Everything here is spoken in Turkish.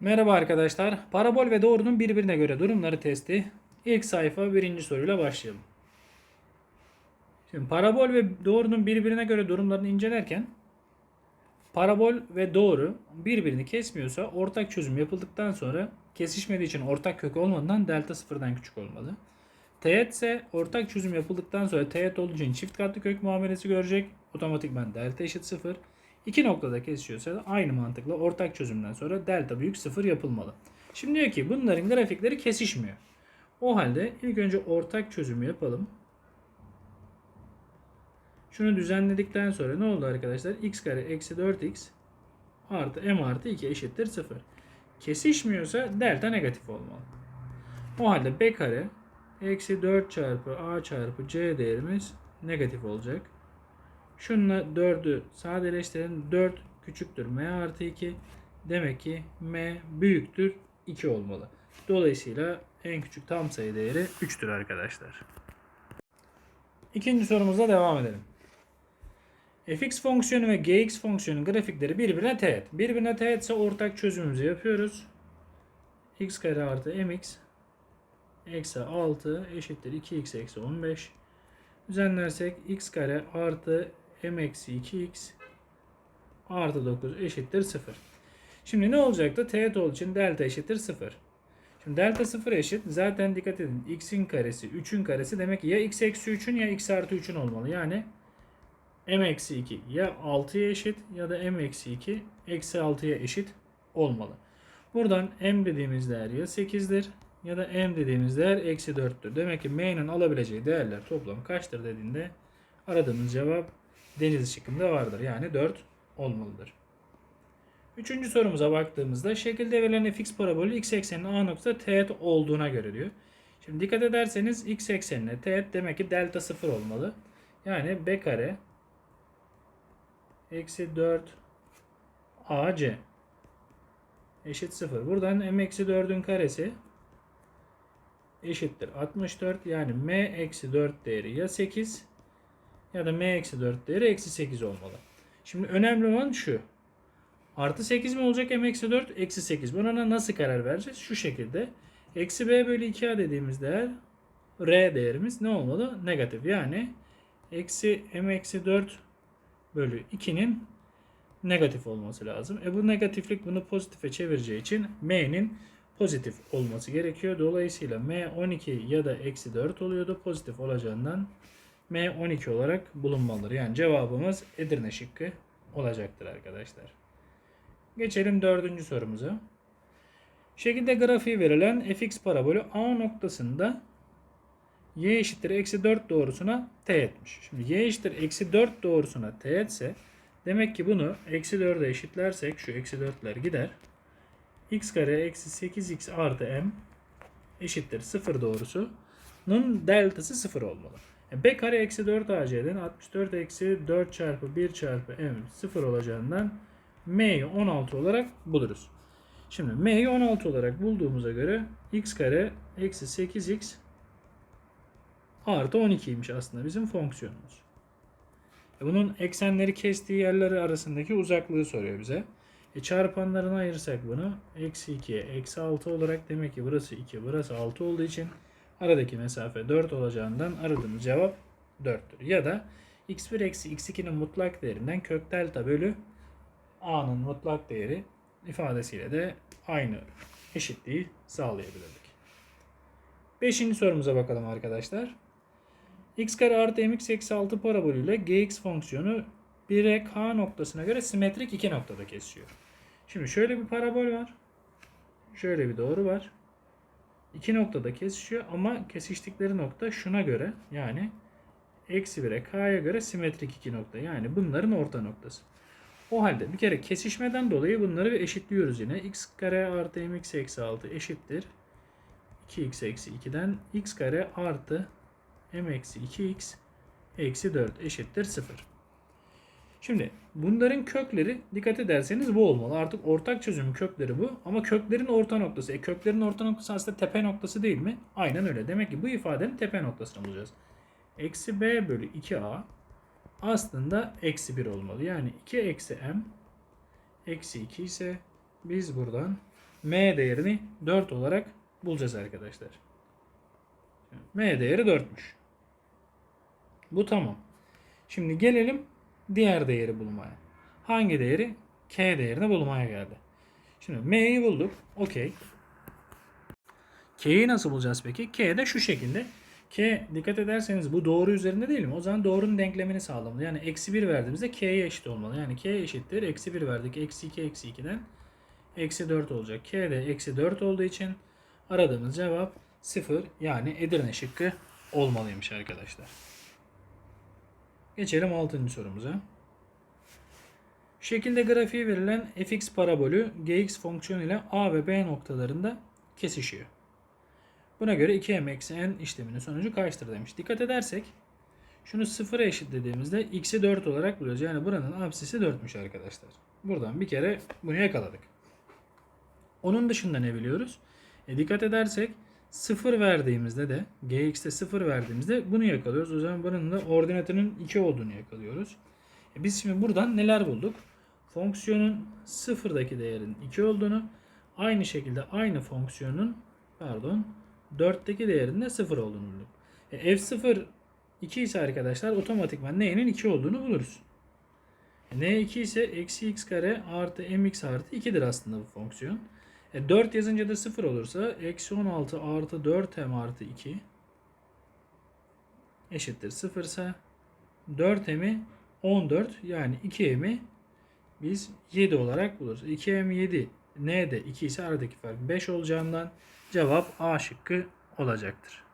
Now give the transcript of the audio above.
Merhaba arkadaşlar. Parabol ve doğrunun birbirine göre durumları testi. İlk sayfa birinci soruyla başlayalım. Şimdi parabol ve doğrunun birbirine göre durumlarını incelerken parabol ve doğru birbirini kesmiyorsa ortak çözüm yapıldıktan sonra kesişmediği için ortak kök olmadan delta sıfırdan küçük olmalı. Teğet ise ortak çözüm yapıldıktan sonra teğet olduğu için çift katlı kök muamelesi görecek. Otomatikman delta eşit sıfır. İki noktada kesişiyorsa da aynı mantıkla ortak çözümden sonra delta büyük sıfır yapılmalı. Şimdi diyor ki bunların grafikleri kesişmiyor. O halde ilk önce ortak çözümü yapalım. Şunu düzenledikten sonra ne oldu arkadaşlar? x kare eksi 4x artı m artı 2 eşittir 0. Kesişmiyorsa delta negatif olmalı. O halde b kare eksi 4 çarpı a çarpı c değerimiz negatif olacak. Şununla 4'ü sadeleştirelim. 4 küçüktür m artı 2. Demek ki m büyüktür 2 olmalı. Dolayısıyla en küçük tam sayı değeri 3'tür arkadaşlar. İkinci sorumuzla devam edelim. fx fonksiyonu ve gx fonksiyonun grafikleri birbirine teğet. Birbirine teğet ise ortak çözümümüzü yapıyoruz. x kare artı mx eksi 6 eşittir 2x eksi 15. Düzenlersek x kare artı m eksi 2x artı 9 eşittir 0. Şimdi ne olacaktı? Teğet olduğu için delta eşittir 0. Şimdi delta 0 eşit. Zaten dikkat edin. x'in karesi 3'ün karesi demek ki ya x eksi 3'ün ya x artı 3'ün olmalı. Yani m eksi 2 ya 6'ya eşit ya da m eksi 2 eksi 6'ya eşit olmalı. Buradan m dediğimiz değer ya 8'dir ya da m dediğimiz değer eksi 4'tür. Demek ki m'nin alabileceği değerler toplam kaçtır dediğinde aradığımız cevap deniz şıkkında vardır. Yani 4 olmalıdır. Üçüncü sorumuza baktığımızda şekilde verilen fx parabolü x ekseninin a nokta teğet olduğuna göre diyor. Şimdi dikkat ederseniz x eksenine teğet demek ki delta 0 olmalı. Yani b kare eksi 4 ac eşit 0. Buradan m eksi 4'ün karesi eşittir 64. Yani m eksi 4 değeri ya 8 ya da m eksi 4 değeri eksi 8 olmalı. Şimdi önemli olan şu. Artı 8 mi olacak m eksi 4 eksi 8. Buna nasıl karar vereceğiz? Şu şekilde. Eksi b bölü 2a dediğimiz değer r değerimiz ne olmalı? Negatif. Yani eksi m eksi 4 bölü 2'nin negatif olması lazım. E bu negatiflik bunu pozitife çevireceği için m'nin pozitif olması gerekiyor. Dolayısıyla m 12 ya da eksi 4 oluyordu. Pozitif olacağından m 12 olarak bulunmalıdır. Yani cevabımız Edirne şıkkı olacaktır arkadaşlar. Geçelim dördüncü sorumuza. Şekilde grafiği verilen fx parabolü A noktasında y eşittir eksi 4 doğrusuna teğetmiş. Şimdi y eşittir eksi 4 doğrusuna teğetse demek ki bunu eksi 4'e eşitlersek şu eksi 4'ler gider. x kare eksi 8x artı m eşittir 0 doğrusunun deltası 0 olmalı. E, b kare eksi 4 ac'den 64 eksi 4 çarpı 1 çarpı m 0 olacağından m'yi 16 olarak buluruz. Şimdi m'yi 16 olarak bulduğumuza göre x kare eksi 8x artı 12'ymiş aslında bizim fonksiyonumuz. E bunun eksenleri kestiği yerleri arasındaki uzaklığı soruyor bize. E çarpanlarını ayırsak bunu eksi 2'ye eksi 6 olarak demek ki burası 2 burası 6 olduğu için aradaki mesafe 4 olacağından aradığımız cevap 4'tür. Ya da x1 eksi x2'nin mutlak değerinden kök delta bölü a'nın mutlak değeri ifadesiyle de aynı eşitliği sağlayabilirdik. Beşinci sorumuza bakalım arkadaşlar. x kare artı mx eksi 6 parabolüyle gx fonksiyonu 1'e k noktasına göre simetrik iki noktada kesiyor. Şimdi şöyle bir parabol var. Şöyle bir doğru var. İki noktada kesişiyor ama kesiştikleri nokta şuna göre yani eksi 1'e k'ya göre simetrik iki nokta. Yani bunların orta noktası. O halde bir kere kesişmeden dolayı bunları bir eşitliyoruz yine. x kare artı mx eksi 6 eşittir. 2x eksi 2'den x kare artı m eksi 2x eksi 4 eşittir 0. Şimdi bunların kökleri dikkat ederseniz bu olmalı. Artık ortak çözümün kökleri bu. Ama köklerin orta noktası. E köklerin orta noktası aslında tepe noktası değil mi? Aynen öyle. Demek ki bu ifadenin tepe noktasını bulacağız. Eksi b bölü 2a aslında eksi 1 olmalı. Yani 2 eksi m eksi 2 ise biz buradan m değerini 4 olarak bulacağız arkadaşlar. m değeri 4'müş. Bu tamam. Şimdi gelelim diğer değeri bulmaya. Hangi değeri? K değerini bulmaya geldi. Şimdi M'yi bulduk. Okey. K'yi nasıl bulacağız peki? K de şu şekilde. K dikkat ederseniz bu doğru üzerinde değil mi? O zaman doğrunun denklemini sağlamalı. Yani eksi 1 verdiğimizde K'ye eşit olmalı. Yani K eşittir. Eksi 1 verdik. Eksi 2 eksi 2'den eksi 4 olacak. K de eksi 4 olduğu için aradığımız cevap 0 yani Edirne şıkkı olmalıymış arkadaşlar. Geçelim 6. sorumuza. Şekilde grafiği verilen fx parabolü gx fonksiyonu ile a ve b noktalarında kesişiyor. Buna göre 2m eksi n işleminin sonucu kaçtır demiş. Dikkat edersek şunu 0'a eşitlediğimizde x'i 4 olarak buluyoruz. Yani buranın absisi 4'müş arkadaşlar. Buradan bir kere bunu yakaladık. Onun dışında ne biliyoruz? E dikkat edersek 0 verdiğimizde de gx'te 0 verdiğimizde bunu yakalıyoruz. O zaman bunun da ordinatının 2 olduğunu yakalıyoruz. E biz şimdi buradan neler bulduk? Fonksiyonun 0'daki değerin 2 olduğunu, aynı şekilde aynı fonksiyonun pardon 4'teki değerinde 0 olduğunu bulduk. E f0 2 ise arkadaşlar otomatikman n'nin 2 olduğunu buluruz. E n 2 ise eksi x kare artı mx artı 2'dir aslında bu fonksiyon. E 4 yazınca da 0 olursa eksi 16 artı 4m artı 2 eşittir 0 ise 4m'i 14 yani 2m'i biz 7 olarak buluruz. 2m 7 n de 2 ise aradaki fark 5 olacağından cevap A şıkkı olacaktır.